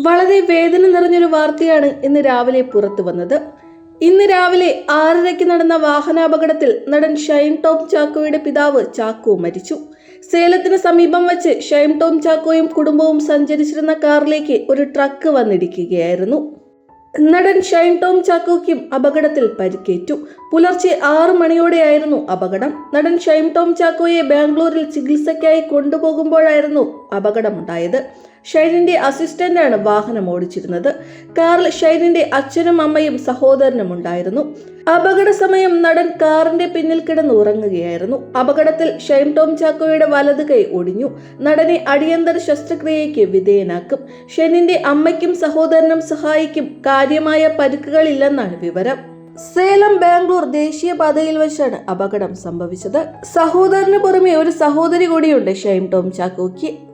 വളരെ വേദന നിറഞ്ഞൊരു വാർത്തയാണ് ഇന്ന് രാവിലെ പുറത്തു വന്നത്. ഇന്ന് രാവിലെ ആറരയ്ക്ക് നടന്ന വാഹനാപകടത്തിൽ നടൻ ഷൈൻ ടോം ചാക്കോയുടെ പിതാവ് ചാക്കോ മരിച്ചു. സേലത്തിന് സമീപം വച്ച് ഷൈൻ ടോം ചാക്കോയും കുടുംബവും സഞ്ചരിച്ചിരുന്ന കാറിലേക്ക് ഒരു ട്രക്ക് വന്നിടിക്കുകയായിരുന്നു. നടൻ ഷൈൻ ടോം ചാക്കോയ്ക്കും അപകടത്തിൽ പരിക്കേറ്റു. പുലർച്ചെ ആറു മണിയോടെയായിരുന്നു അപകടം. നടൻ ഷൈൻ ടോം ചാക്കോയെ ബാംഗ്ലൂരിൽ ചികിത്സയ്ക്കായി കൊണ്ടുപോകുമ്പോഴായിരുന്നു അപകടമുണ്ടായത്. ഷൈനിന്റെ അസിസ്റ്റന്റാണ് വാഹനം ഓടിച്ചിരുന്നത്. കാറിൽ ഷൈനിന്റെ അച്ഛനും അമ്മയും സഹോദരനും ഉണ്ടായിരുന്നു. അപകട സമയം നടൻ കാറിന്റെ പിന്നിൽ കിടന്ന് ഉറങ്ങുകയായിരുന്നു. അപകടത്തിൽ ഷൈൻ ടോം ചാക്കോയുടെ വലത് കൈ ഒടിഞ്ഞു. നടനെ അടിയന്തര ശസ്ത്രക്രിയയ്ക്ക് വിധേയനാക്കും. ഷെനിന്റെ അമ്മയ്ക്കും സഹോദരനും സഹായിക്കും. കാര്യമായ പരുക്കുകളില്ലെന്നാണ് വിവരം. സേലം ബാംഗ്ലൂർ ദേശീയപാതയിൽ വെച്ചാണ് അപകടം സംഭവിച്ചത്. സഹോദരന് പുറമെ ഒരു സഹോദരി കൂടിയുണ്ട് ഷൈം ടോം ചാക്കോയ്ക്ക്.